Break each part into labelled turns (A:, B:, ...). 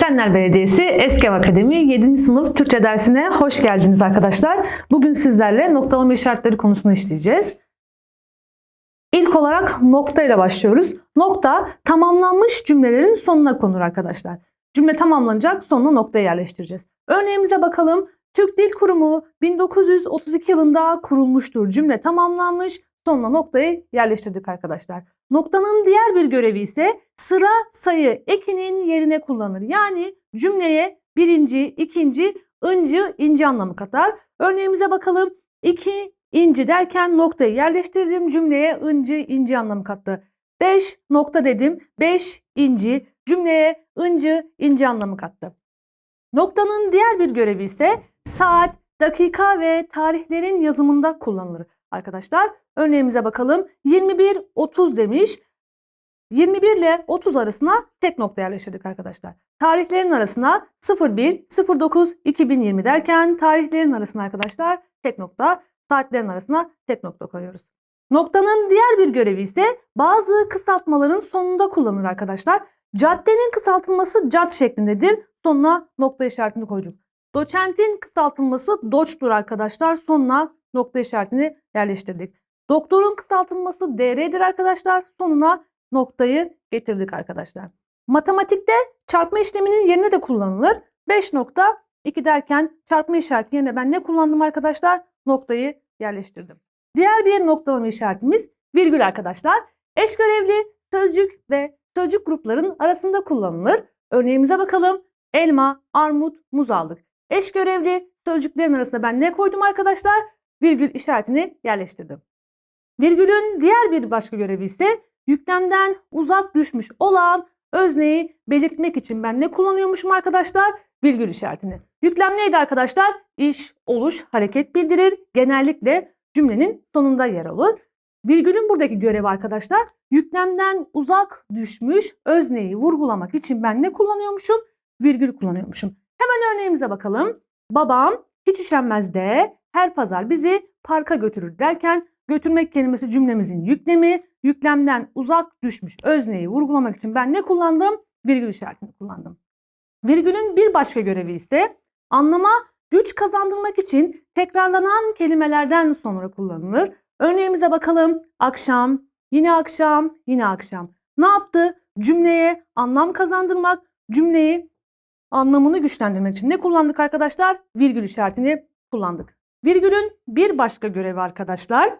A: Esenler Belediyesi Eski Akademi 7. sınıf Türkçe dersine hoş geldiniz arkadaşlar. Bugün sizlerle noktalama işaretleri konusunu işleyeceğiz. İlk olarak nokta ile başlıyoruz. Nokta tamamlanmış cümlelerin sonuna konur arkadaşlar. Cümle tamamlanacak sonuna noktayı yerleştireceğiz. Örneğimize bakalım. Türk Dil Kurumu 1932 yılında kurulmuştur. Cümle tamamlanmış. Sonuna noktayı yerleştirdik arkadaşlar. Noktanın diğer bir görevi ise sıra sayı ekinin yerine kullanır. Yani cümleye birinci, ikinci, ıncı, inci anlamı katar. Örneğimize bakalım. İki inci derken noktayı yerleştirdim. Cümleye ıncı, inci anlamı kattı. Beş nokta dedim. Beş inci cümleye ıncı, inci anlamı kattı. Noktanın diğer bir görevi ise saat, dakika ve tarihlerin yazımında kullanılır arkadaşlar. Örneğimize bakalım. 21.30 demiş. 21 ile 30 arasına tek nokta yerleştirdik arkadaşlar. Tarihlerin arasına 01, 09, 2020 derken tarihlerin arasına arkadaşlar tek nokta, saatlerin arasına tek nokta koyuyoruz. Noktanın diğer bir görevi ise bazı kısaltmaların sonunda kullanılır arkadaşlar. Caddenin kısaltılması cad şeklindedir. Sonuna nokta işaretini koyduk. Doçentin kısaltılması doçtur arkadaşlar. Sonuna nokta işaretini yerleştirdik. Doktorun kısaltılması DR'dir arkadaşlar. Sonuna noktayı getirdik arkadaşlar. Matematikte çarpma işleminin yerine de kullanılır. 5.2 derken çarpma işareti yerine ben ne kullandım arkadaşlar? Noktayı yerleştirdim. Diğer bir noktalama işaretimiz virgül arkadaşlar. Eş görevli sözcük ve sözcük grupların arasında kullanılır. Örneğimize bakalım. Elma, armut, muz aldık. Eş görevli sözcüklerin arasında ben ne koydum arkadaşlar? Virgül işaretini yerleştirdim. Virgülün diğer bir başka görevi ise yüklemden uzak düşmüş olan özneyi belirtmek için ben ne kullanıyormuşum arkadaşlar? Virgül işaretini. Yüklem neydi arkadaşlar? İş, oluş, hareket bildirir. Genellikle cümlenin sonunda yer alır. Virgülün buradaki görevi arkadaşlar yüklemden uzak düşmüş özneyi vurgulamak için ben ne kullanıyormuşum? Virgül kullanıyormuşum. Hemen örneğimize bakalım. Babam hiç üşenmez de her pazar bizi parka götürür derken götürmek kelimesi cümlemizin yüklemi. Yüklemden uzak düşmüş özneyi vurgulamak için ben ne kullandım? Virgül işaretini kullandım. Virgülün bir başka görevi ise anlama güç kazandırmak için tekrarlanan kelimelerden sonra kullanılır. Örneğimize bakalım. Akşam, yine akşam, yine akşam. Ne yaptı? Cümleye anlam kazandırmak, cümleyi anlamını güçlendirmek için ne kullandık arkadaşlar? Virgül işaretini kullandık. Virgülün bir başka görevi arkadaşlar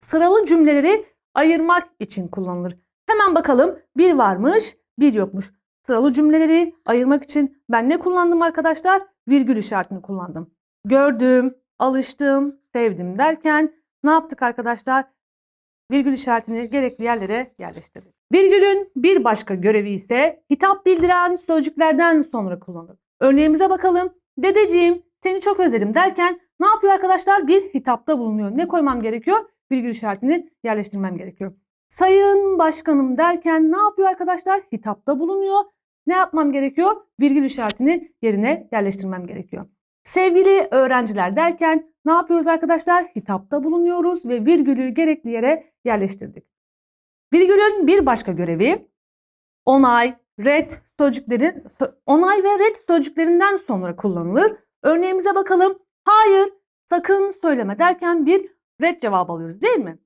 A: sıralı cümleleri ayırmak için kullanılır. Hemen bakalım bir varmış bir yokmuş. Sıralı cümleleri ayırmak için ben ne kullandım arkadaşlar? Virgül işaretini kullandım. Gördüm, alıştım, sevdim derken ne yaptık arkadaşlar? Virgül işaretini gerekli yerlere yerleştirdik. Virgülün bir başka görevi ise hitap bildiren sözcüklerden sonra kullanılır. Örneğimize bakalım. Dedeciğim seni çok özledim derken ne yapıyor arkadaşlar? Bir hitapta bulunuyor. Ne koymam gerekiyor? Virgül işaretini yerleştirmem gerekiyor. Sayın başkanım derken ne yapıyor arkadaşlar? Hitapta bulunuyor. Ne yapmam gerekiyor? Virgül işaretini yerine yerleştirmem gerekiyor. Sevgili öğrenciler derken ne yapıyoruz arkadaşlar? Hitapta bulunuyoruz ve virgülü gerekli yere yerleştirdik. Virgülün bir başka görevi onay, red sözcükleri, onay ve red sözcüklerinden sonra kullanılır. Örneğimize bakalım. Hayır, sakın söyleme derken bir red cevabı alıyoruz değil mi?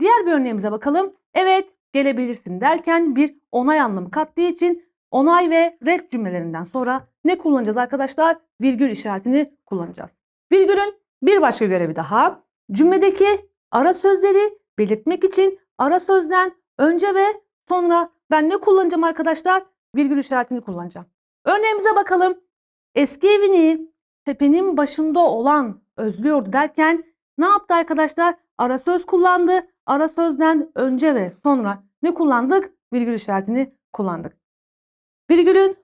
A: Diğer bir örneğimize bakalım. Evet, gelebilirsin derken bir onay anlamı kattığı için onay ve red cümlelerinden sonra ne kullanacağız arkadaşlar? Virgül işaretini kullanacağız. Virgülün bir başka görevi daha cümledeki ara sözleri belirtmek için ara sözden önce ve sonra ben ne kullanacağım arkadaşlar? Virgül işaretini kullanacağım. Örneğimize bakalım. Eski evini tepenin başında olan özlüyordu derken ne yaptı arkadaşlar? Ara söz kullandı. Ara sözden önce ve sonra ne kullandık? Virgül işaretini kullandık. Virgülün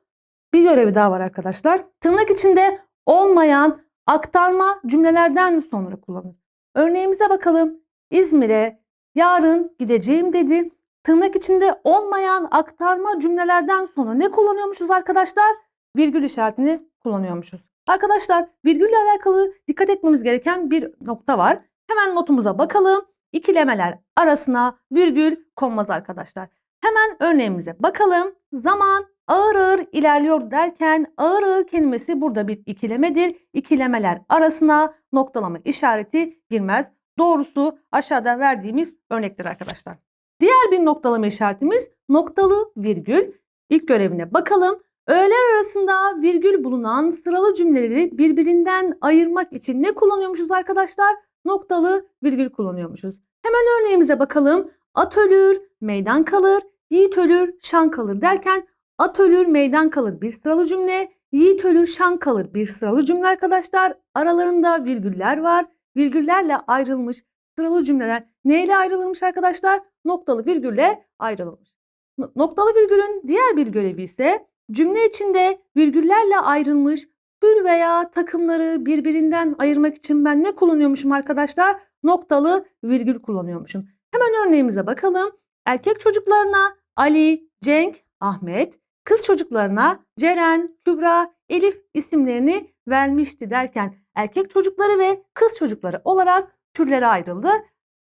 A: bir görevi daha var arkadaşlar. Tırnak içinde olmayan aktarma cümlelerden sonra kullanılır. Örneğimize bakalım. İzmir'e yarın gideceğim dedi. Tırnak içinde olmayan aktarma cümlelerden sonra ne kullanıyormuşuz arkadaşlar? Virgül işaretini kullanıyormuşuz. Arkadaşlar virgülle alakalı dikkat etmemiz gereken bir nokta var. Hemen notumuza bakalım. İkilemeler arasına virgül konmaz arkadaşlar. Hemen örneğimize bakalım. Zaman ağır ağır ilerliyor derken ağır ağır kelimesi burada bir ikilemedir. İkilemeler arasına noktalama işareti girmez. Doğrusu aşağıda verdiğimiz örnektir arkadaşlar. Diğer bir noktalama işaretimiz noktalı virgül. İlk görevine bakalım. Öğeler arasında virgül bulunan sıralı cümleleri birbirinden ayırmak için ne kullanıyormuşuz arkadaşlar? Noktalı virgül kullanıyormuşuz. Hemen örneğimize bakalım. At ölür, meydan kalır, yiğit ölür, şan kalır derken at ölür, meydan kalır bir sıralı cümle, yiğit ölür, şan kalır bir sıralı cümle arkadaşlar. Aralarında virgüller var. Virgüllerle ayrılmış sıralı cümleler neyle ayrılırmış arkadaşlar? Noktalı virgülle ayrılmış. No- Noktalı virgülün diğer bir görevi ise cümle içinde virgüllerle ayrılmış tür veya takımları birbirinden ayırmak için ben ne kullanıyormuşum arkadaşlar? Noktalı virgül kullanıyormuşum. Hemen örneğimize bakalım. Erkek çocuklarına Ali, Cenk, Ahmet, kız çocuklarına Ceren, Kübra, Elif isimlerini vermişti derken erkek çocukları ve kız çocukları olarak türlere ayrıldı.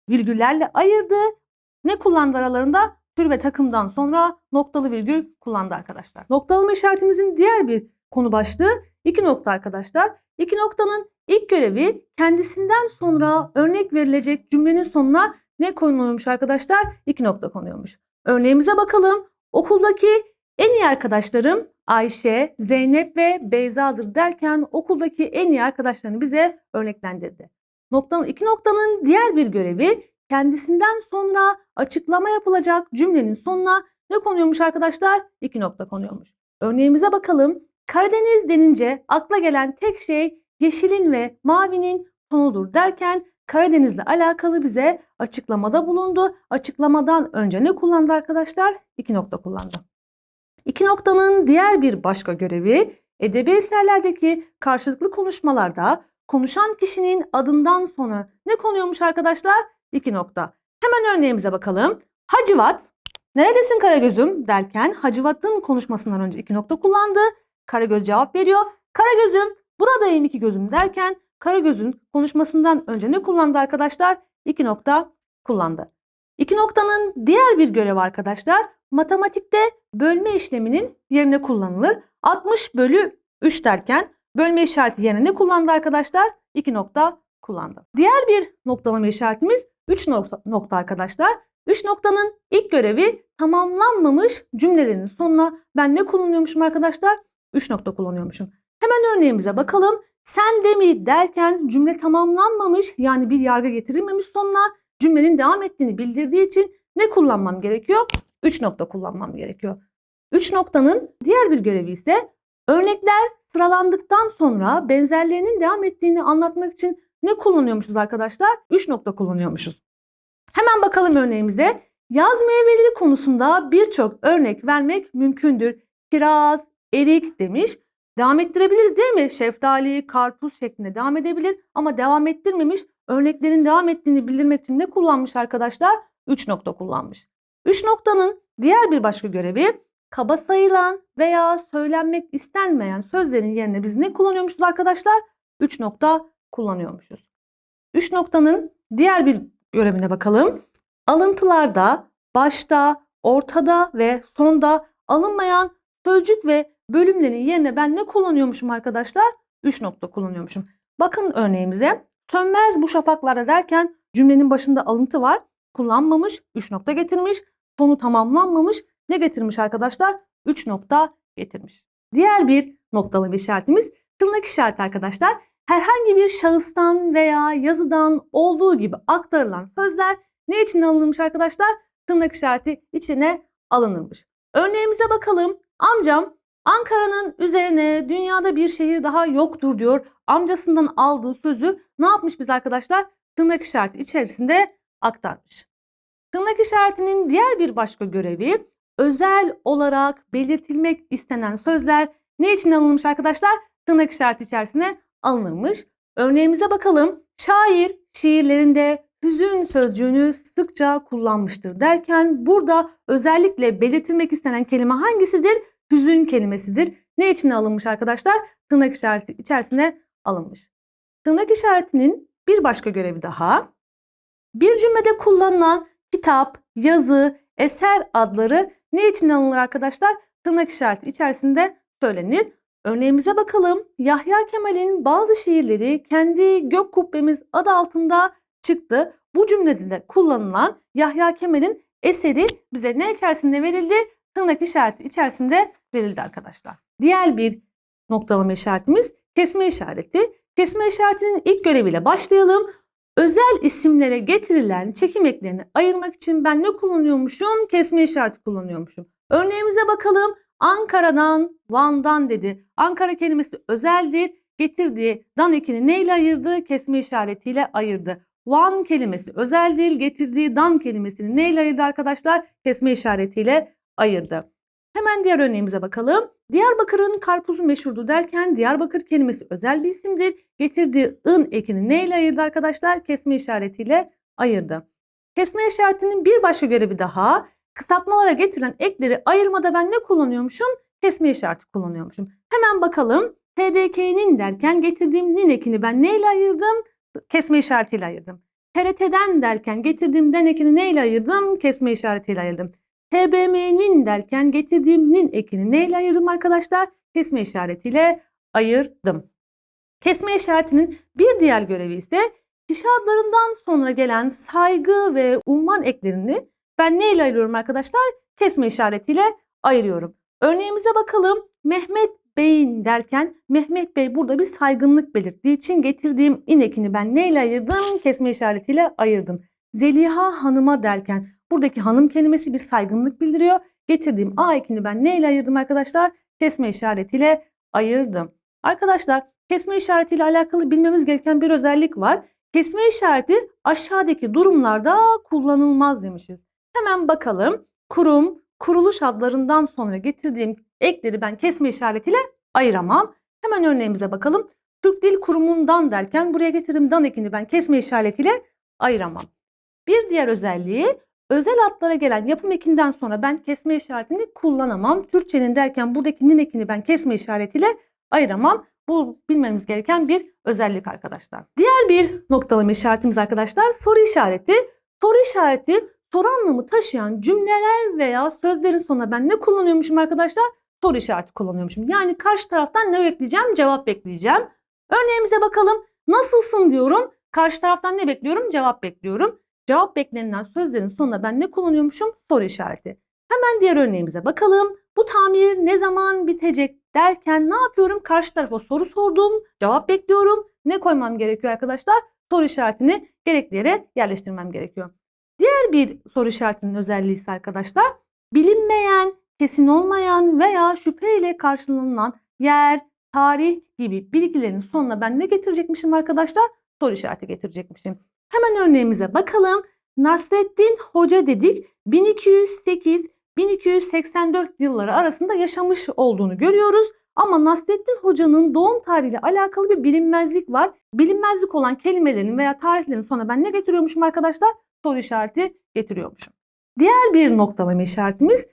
A: Virgüllerle ayırdı. Ne kullandı aralarında? Tür ve takımdan sonra noktalı virgül kullandı arkadaşlar. Noktalama işaretimizin diğer bir konu başlığı iki nokta arkadaşlar. İki noktanın ilk görevi kendisinden sonra örnek verilecek cümlenin sonuna ne konuluyormuş arkadaşlar? İki nokta konuyormuş. Örneğimize bakalım. Okuldaki en iyi arkadaşlarım Ayşe, Zeynep ve Beyza'dır derken okuldaki en iyi arkadaşlarını bize örneklendirdi. Noktanın, iki noktanın diğer bir görevi kendisinden sonra açıklama yapılacak cümlenin sonuna ne konuyormuş arkadaşlar? İki nokta konuyormuş. Örneğimize bakalım. Karadeniz denince akla gelen tek şey yeşilin ve mavinin tonudur derken Karadeniz'le alakalı bize açıklamada bulundu. Açıklamadan önce ne kullandı arkadaşlar? İki nokta kullandı. İki noktanın diğer bir başka görevi edebi eserlerdeki karşılıklı konuşmalarda konuşan kişinin adından sonra ne konuyormuş arkadaşlar? İki nokta. Hemen örneğimize bakalım. Hacivat, neredesin Karagöz'üm derken Hacivat'ın konuşmasından önce iki nokta kullandı. Karagöz cevap veriyor. Karagöz'üm buradayım iki gözüm derken Karagöz'ün konuşmasından önce ne kullandı arkadaşlar? İki nokta kullandı. İki noktanın diğer bir görevi arkadaşlar matematikte bölme işleminin yerine kullanılır. 60 bölü 3 derken bölme işareti yerine ne kullandı arkadaşlar? İki nokta kullandı. Diğer bir noktalama işaretimiz 3 nokta, nokta arkadaşlar. 3 noktanın ilk görevi tamamlanmamış cümlelerin sonuna ben ne kullanıyormuşum arkadaşlar? 3 nokta kullanıyormuşum. Hemen örneğimize bakalım. Sen de mi derken cümle tamamlanmamış yani bir yargı getirilmemiş sonuna cümlenin devam ettiğini bildirdiği için ne kullanmam gerekiyor? 3 nokta kullanmam gerekiyor. 3 noktanın diğer bir görevi ise örnekler sıralandıktan sonra benzerlerinin devam ettiğini anlatmak için ne kullanıyormuşuz arkadaşlar? 3 nokta kullanıyormuşuz. Hemen bakalım örneğimize. Yaz meyveleri konusunda birçok örnek vermek mümkündür. Kiraz, erik demiş. Devam ettirebiliriz değil mi? Şeftali, karpuz şeklinde devam edebilir ama devam ettirmemiş. Örneklerin devam ettiğini bildirmek için ne kullanmış arkadaşlar? 3 nokta kullanmış. 3 noktanın diğer bir başka görevi kaba sayılan veya söylenmek istenmeyen sözlerin yerine biz ne kullanıyormuşuz arkadaşlar? 3 nokta kullanıyormuşuz. 3 noktanın diğer bir görevine bakalım. Alıntılarda başta, ortada ve sonda alınmayan sözcük ve bölümlerin yerine ben ne kullanıyormuşum arkadaşlar? 3 nokta kullanıyormuşum. Bakın örneğimize. Sönmez bu şafaklarda derken cümlenin başında alıntı var. Kullanmamış, 3 nokta getirmiş. Sonu tamamlanmamış. Ne getirmiş arkadaşlar? 3 nokta getirmiş. Diğer bir noktalı bir işaretimiz tırnak işareti arkadaşlar. Herhangi bir şahıstan veya yazıdan olduğu gibi aktarılan sözler ne için alınmış arkadaşlar? Tırnak işareti içine alınırmış. Örneğimize bakalım. Amcam Ankara'nın üzerine dünyada bir şehir daha yoktur diyor. Amcasından aldığı sözü ne yapmış biz arkadaşlar? Tırnak işareti içerisinde aktarmış. Tırnak işaretinin diğer bir başka görevi özel olarak belirtilmek istenen sözler ne için alınmış arkadaşlar? Tırnak işareti içerisine alınırmış. Örneğimize bakalım. Şair şiirlerinde hüzün sözcüğünü sıkça kullanmıştır derken burada özellikle belirtilmek istenen kelime hangisidir? Hüzün kelimesidir. Ne için alınmış arkadaşlar? Tırnak işareti içerisine alınmış. Tırnak işaretinin bir başka görevi daha. Bir cümlede kullanılan kitap, yazı, eser adları ne için alınır arkadaşlar? tırnak işareti içerisinde söylenir. Örneğimize bakalım. Yahya Kemal'in bazı şiirleri kendi gök kubbemiz adı altında çıktı. Bu cümlede de kullanılan Yahya Kemal'in eseri bize ne içerisinde verildi? Tırnak işareti içerisinde verildi arkadaşlar. Diğer bir noktalama işaretimiz kesme işareti. Kesme işaretinin ilk göreviyle başlayalım. Özel isimlere getirilen çekim eklerini ayırmak için ben ne kullanıyormuşum? Kesme işareti kullanıyormuşum. Örneğimize bakalım. Ankara'dan, Van'dan dedi. Ankara kelimesi özeldir. Getirdiği dan ekini neyle ayırdı? Kesme işaretiyle ayırdı. Van kelimesi özel değil. Getirdiği dan kelimesini neyle ayırdı arkadaşlar? Kesme işaretiyle ayırdı. Hemen diğer örneğimize bakalım. Diyarbakır'ın karpuzu meşhurdu derken Diyarbakır kelimesi özel bir isimdir. Getirdiği ın ekini neyle ayırdı arkadaşlar? Kesme işaretiyle ayırdı. Kesme işaretinin bir başka görevi daha kısaltmalara getirilen ekleri ayırmada ben ne kullanıyormuşum? Kesme işareti kullanıyormuşum. Hemen bakalım. TDK'nin derken getirdiğim nin ekini ben neyle ayırdım? Kesme işaretiyle ayırdım. TRT'den derken getirdiğim den ekini neyle ayırdım? Kesme işaretiyle ayırdım. TBM'nin derken getirdiğim nin ekini neyle ayırdım arkadaşlar? Kesme işaretiyle ayırdım. Kesme işaretinin bir diğer görevi ise kişi adlarından sonra gelen saygı ve unvan eklerini ben neyle ayırıyorum arkadaşlar? Kesme işaretiyle ayırıyorum. Örneğimize bakalım. Mehmet Bey'in derken Mehmet Bey burada bir saygınlık belirttiği için getirdiğim inekini ben neyle ayırdım? Kesme işaretiyle ayırdım. Zeliha Hanım'a derken buradaki hanım kelimesi bir saygınlık bildiriyor. Getirdiğim A ekini ben neyle ayırdım arkadaşlar? Kesme işaretiyle ayırdım. Arkadaşlar kesme işaretiyle alakalı bilmemiz gereken bir özellik var. Kesme işareti aşağıdaki durumlarda kullanılmaz demişiz. Hemen bakalım. Kurum, kuruluş adlarından sonra getirdiğim ekleri ben kesme işaretiyle ayıramam. Hemen örneğimize bakalım. Türk Dil Kurumu'ndan derken buraya getirdiğim dan ekini ben kesme işaretiyle ayıramam. Bir diğer özelliği özel adlara gelen yapım ekinden sonra ben kesme işaretini kullanamam. Türkçenin derken buradaki nin ekini ben kesme işaretiyle ayıramam. Bu bilmemiz gereken bir özellik arkadaşlar. Diğer bir noktalama işaretimiz arkadaşlar soru işareti. Soru işareti soru anlamı taşıyan cümleler veya sözlerin sonuna ben ne kullanıyormuşum arkadaşlar? Soru işareti kullanıyormuşum. Yani karşı taraftan ne bekleyeceğim? Cevap bekleyeceğim. Örneğimize bakalım. Nasılsın diyorum. Karşı taraftan ne bekliyorum? Cevap bekliyorum. Cevap beklenilen sözlerin sonuna ben ne kullanıyormuşum? Soru işareti. Hemen diğer örneğimize bakalım. Bu tamir ne zaman bitecek derken ne yapıyorum? Karşı tarafa soru sordum, cevap bekliyorum. Ne koymam gerekiyor arkadaşlar? Soru işaretini gerekli yere yerleştirmem gerekiyor. Diğer bir soru işaretinin özelliği ise arkadaşlar bilinmeyen, kesin olmayan veya şüpheyle karşılanılan yer, tarih gibi bilgilerin sonuna ben ne getirecekmişim arkadaşlar? Soru işareti getirecekmişim. Hemen örneğimize bakalım. Nasreddin Hoca dedik 1208-1284 yılları arasında yaşamış olduğunu görüyoruz. Ama Nasreddin Hoca'nın doğum tarihiyle alakalı bir bilinmezlik var. Bilinmezlik olan kelimelerin veya tarihlerin sonuna ben ne getiriyormuşum arkadaşlar? Soru işareti getiriyormuşum. Diğer bir noktalama işaretimiz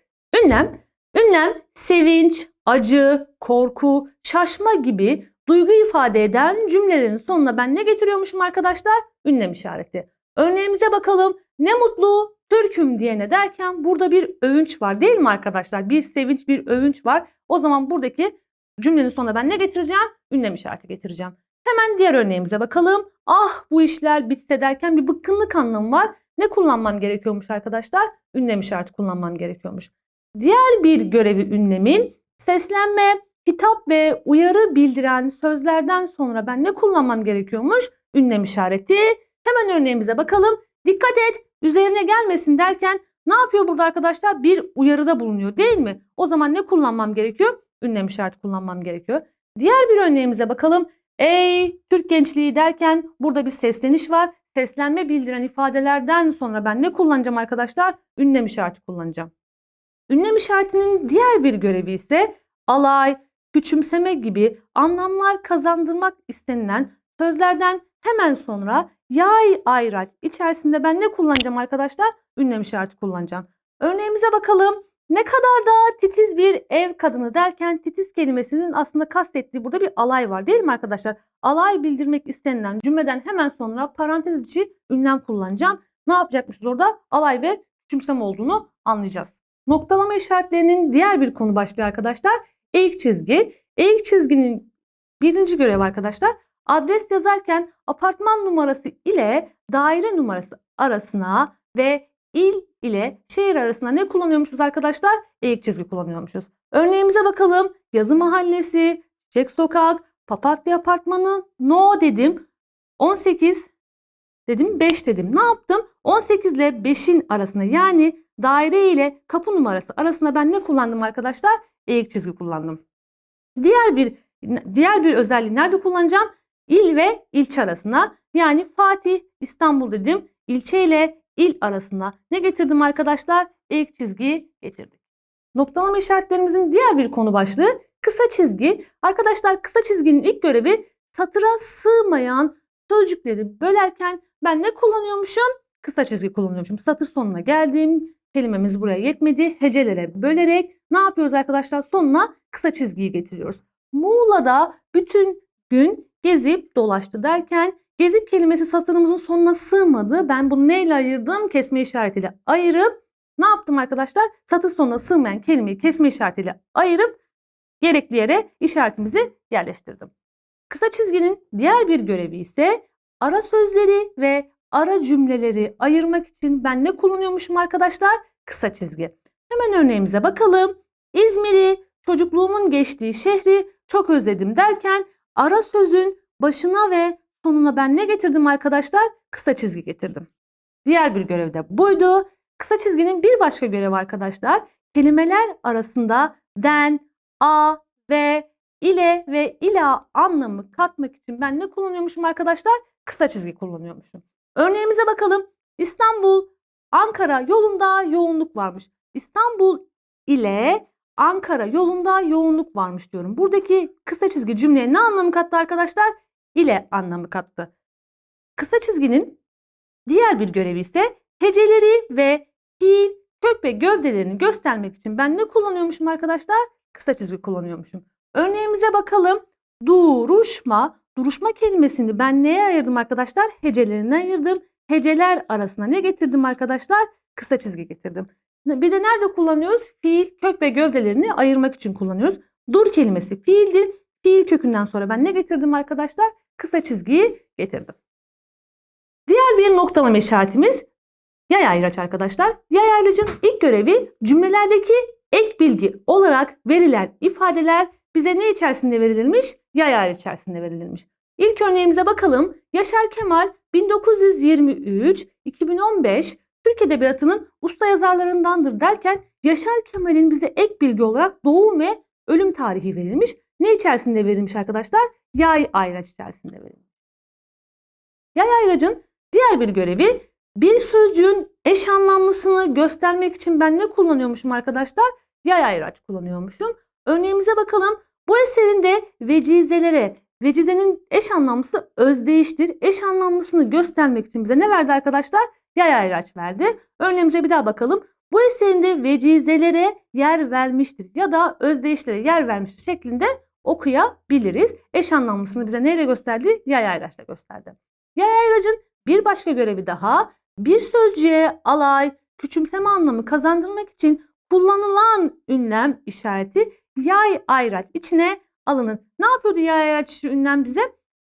A: ünlem. Ünlem sevinç, acı, korku, şaşma gibi duygu ifade eden cümlelerin sonuna ben ne getiriyormuşum arkadaşlar? Ünlem işareti. Örneğimize bakalım. Ne mutlu Türk'üm diyene derken burada bir övünç var değil mi arkadaşlar? Bir sevinç, bir övünç var. O zaman buradaki cümlenin sonuna ben ne getireceğim? Ünlem işareti getireceğim. Hemen diğer örneğimize bakalım. Ah bu işler bitse derken bir bıkkınlık anlamı var. Ne kullanmam gerekiyormuş arkadaşlar? Ünlem işareti kullanmam gerekiyormuş. Diğer bir görevi ünlemin seslenme, hitap ve uyarı bildiren sözlerden sonra ben ne kullanmam gerekiyormuş? Ünlem işareti. Hemen örneğimize bakalım. Dikkat et üzerine gelmesin derken ne yapıyor burada arkadaşlar? Bir uyarıda bulunuyor değil mi? O zaman ne kullanmam gerekiyor? Ünlem işareti kullanmam gerekiyor. Diğer bir örneğimize bakalım. Ey Türk gençliği derken burada bir sesleniş var. Seslenme bildiren ifadelerden sonra ben ne kullanacağım arkadaşlar? Ünlem işareti kullanacağım. Ünlem işaretinin diğer bir görevi ise alay, küçümseme gibi anlamlar kazandırmak istenilen sözlerden hemen sonra yay ayraç içerisinde ben ne kullanacağım arkadaşlar? Ünlem işareti kullanacağım. Örneğimize bakalım. Ne kadar da titiz bir ev kadını derken titiz kelimesinin aslında kastettiği burada bir alay var değil mi arkadaşlar? Alay bildirmek istenilen cümleden hemen sonra parantez içi ünlem kullanacağım. Ne yapacakmışız orada? Alay ve küçümseme olduğunu anlayacağız. Noktalama işaretlerinin diğer bir konu başlığı arkadaşlar eğik çizgi. Eğik çizginin birinci görevi arkadaşlar adres yazarken apartman numarası ile daire numarası arasına ve il ile şehir arasında ne kullanıyormuşuz arkadaşlar? Eğik çizgi kullanıyormuşuz. Örneğimize bakalım. Yazı mahallesi, Çiçek Sokak, Papatya Apartmanı, No dedim. 18 dedim 5 dedim. Ne yaptım? 18 ile 5'in arasında yani daire ile kapı numarası arasında ben ne kullandım arkadaşlar? Eğik çizgi kullandım. Diğer bir diğer bir özelliği nerede kullanacağım? İl ve ilçe arasına. Yani Fatih, İstanbul dedim. İlçe ile il arasında ne getirdim arkadaşlar? Eğik çizgiyi getirdik. Noktalama işaretlerimizin diğer bir konu başlığı kısa çizgi. Arkadaşlar kısa çizginin ilk görevi satıra sığmayan sözcükleri bölerken ben ne kullanıyormuşum? Kısa çizgi kullanıyormuşum. Satır sonuna geldim. Kelimemiz buraya yetmedi. Hecelere bölerek ne yapıyoruz arkadaşlar? Sonuna kısa çizgiyi getiriyoruz. Muğla'da bütün gün gezip dolaştı derken gezip kelimesi satırımızın sonuna sığmadı. Ben bunu neyle ayırdım? Kesme işaretiyle ayırıp ne yaptım arkadaşlar? Satır sonuna sığmayan kelimeyi kesme işaretiyle ayırıp gerekli yere işaretimizi yerleştirdim. Kısa çizginin diğer bir görevi ise ara sözleri ve ara cümleleri ayırmak için ben ne kullanıyormuşum arkadaşlar? Kısa çizgi. Hemen örneğimize bakalım. İzmir'i, çocukluğumun geçtiği şehri çok özledim derken ara sözün başına ve sonuna ben ne getirdim arkadaşlar? Kısa çizgi getirdim. Diğer bir görev de buydu. Kısa çizginin bir başka görevi arkadaşlar kelimeler arasında den, a ve ile ve ila anlamı katmak için ben ne kullanıyormuşum arkadaşlar? Kısa çizgi kullanıyormuşum. Örneğimize bakalım. İstanbul, Ankara yolunda yoğunluk varmış. İstanbul ile Ankara yolunda yoğunluk varmış diyorum. Buradaki kısa çizgi cümleye ne anlamı kattı arkadaşlar? İle anlamı kattı. Kısa çizginin diğer bir görevi ise heceleri ve fiil, kök ve gövdelerini göstermek için ben ne kullanıyormuşum arkadaşlar? Kısa çizgi kullanıyormuşum. Örneğimize bakalım. Duruşma. Duruşma kelimesini ben neye ayırdım arkadaşlar? Hecelerine ayırdım. Heceler arasına ne getirdim arkadaşlar? Kısa çizgi getirdim. Bir de nerede kullanıyoruz? Fiil, kök ve gövdelerini ayırmak için kullanıyoruz. Dur kelimesi fiildir. Fiil kökünden sonra ben ne getirdim arkadaşlar? Kısa çizgiyi getirdim. Diğer bir noktalama işaretimiz yay ayraç arkadaşlar. Yay ayracın ilk görevi cümlelerdeki ek bilgi olarak verilen ifadeler bize ne içerisinde verilmiş? Yay ayrı içerisinde verilmiş. İlk örneğimize bakalım. Yaşar Kemal 1923-2015 Türk Edebiyatı'nın usta yazarlarındandır derken Yaşar Kemal'in bize ek bilgi olarak doğum ve ölüm tarihi verilmiş. Ne içerisinde verilmiş arkadaşlar? Yay ayraç içerisinde verilmiş. Yay ayracın diğer bir görevi bir sözcüğün eş anlamlısını göstermek için ben ne kullanıyormuşum arkadaşlar? Yay ayraç kullanıyormuşum. Örneğimize bakalım. Bu eserinde vecizelere, vecizenin eş anlamlısı özdeyiştir. Eş anlamlısını göstermek için bize ne verdi arkadaşlar? Yay ayraç verdi. Örneğimize bir daha bakalım. Bu eserinde vecizelere yer vermiştir ya da özdeyişlere yer vermiştir şeklinde okuyabiliriz. Eş anlamlısını bize neyle gösterdi? Yay ayraçla gösterdi. Yay ayracın bir başka görevi daha bir sözcüğe alay, küçümseme anlamı kazandırmak için kullanılan ünlem işareti yay ayraç içine alınır. Ne yapıyordu yay ayraç ünlem bize?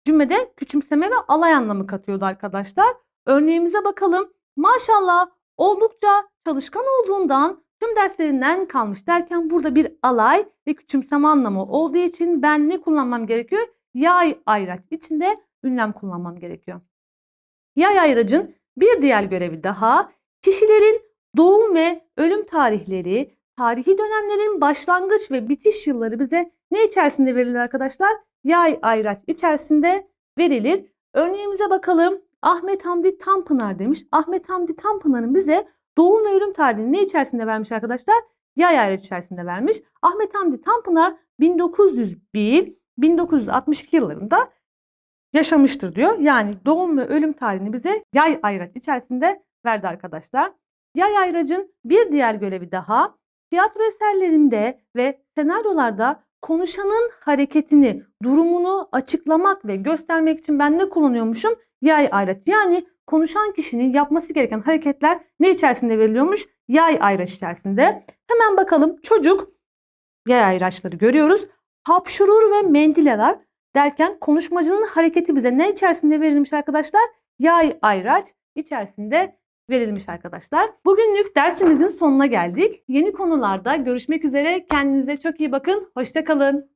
A: Cümlede küçümseme ve alay anlamı katıyordu arkadaşlar. Örneğimize bakalım. Maşallah oldukça çalışkan olduğundan tüm derslerinden kalmış derken burada bir alay ve küçümseme anlamı olduğu için ben ne kullanmam gerekiyor? Yay ayraç içinde ünlem kullanmam gerekiyor. Yay ayracın bir diğer görevi daha kişilerin doğum ve ölüm tarihleri, tarihi dönemlerin başlangıç ve bitiş yılları bize ne içerisinde verilir arkadaşlar? Yay ayraç içerisinde verilir. Örneğimize bakalım. Ahmet Hamdi Tanpınar demiş. Ahmet Hamdi Tanpınar'ın bize doğum ve ölüm tarihini ne içerisinde vermiş arkadaşlar? Yay ayraç içerisinde vermiş. Ahmet Hamdi Tanpınar 1901-1962 yıllarında yaşamıştır diyor. Yani doğum ve ölüm tarihini bize yay ayraç içerisinde verdi arkadaşlar. Yay ayracın bir diğer görevi daha tiyatro eserlerinde ve senaryolarda konuşanın hareketini, durumunu açıklamak ve göstermek için ben ne kullanıyormuşum? Yay ayraç. Yani konuşan kişinin yapması gereken hareketler ne içerisinde veriliyormuş? Yay ayraç içerisinde. Hemen bakalım çocuk yay ayraçları görüyoruz. Hapşurur ve mendileler derken konuşmacının hareketi bize ne içerisinde verilmiş arkadaşlar? Yay ayraç içerisinde verilmiş arkadaşlar. Bugünlük dersimizin sonuna geldik. Yeni konularda görüşmek üzere. Kendinize çok iyi bakın. Hoşçakalın.